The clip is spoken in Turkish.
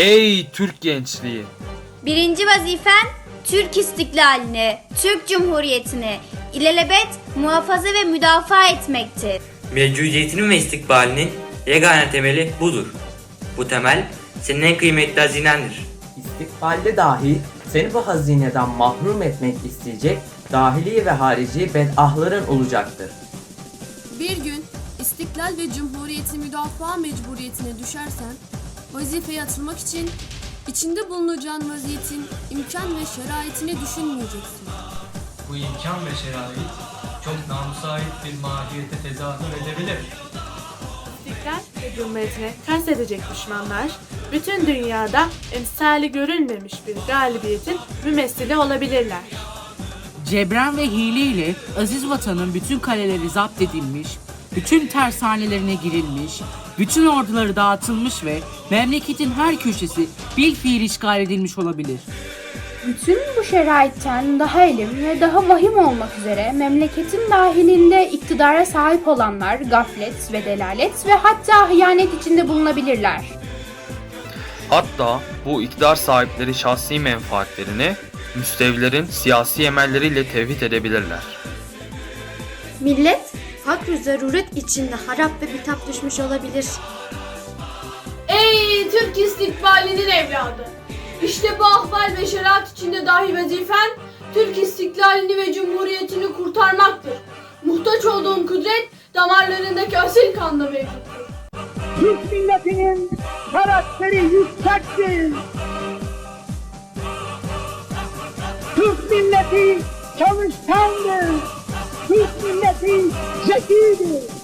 Ey Türk gençliği! Birinci vazifen Türk istiklalini, Türk Cumhuriyeti'ni ilelebet muhafaza ve müdafaa etmektir. Mevcudiyetinin ve istikbalinin yegane temeli budur. Bu temel senin en kıymetli hazinendir. İstikbalde dahi seni bu hazineden mahrum etmek isteyecek dahili ve harici bedahların olacaktır. Bir gün istiklal ve cumhuriyeti müdafaa mecburiyetine düşersen, vazifeye atılmak için içinde bulunacağın vaziyetin imkan ve şeraitini düşünmeyeceksin. Bu imkan ve şerait çok namusa ait bir mahiyete tezahür edebilir. İstiklal ve cumhuriyetine ters edecek düşmanlar, bütün dünyada emsali görülmemiş bir galibiyetin mümessili olabilirler. Cebren ve hile ile aziz vatanın bütün kaleleri zapt edilmiş, bütün tersanelerine girilmiş, bütün orduları dağıtılmış ve memleketin her köşesi bir fiil işgal edilmiş olabilir. Bütün bu şeraitten daha elim ve daha vahim olmak üzere memleketin dahilinde iktidara sahip olanlar gaflet ve delalet ve hatta hıyanet içinde bulunabilirler. Hatta bu iktidar sahipleri şahsi menfaatlerini müstevlerin siyasi emelleriyle tevhid edebilirler. Millet fakr zaruret içinde harap ve bitap düşmüş olabilir. Ey Türk istikbalinin evladı! İşte bu ahval ve şeriat içinde dahi vazifen Türk istiklalini ve cumhuriyetini kurtarmaktır. Muhtaç olduğun kudret damarlarındaki asil kanla mevcuttur. Türk milletinin karakteri yüksektir. Türk milleti çalışkandır. Türk milleti zekidir.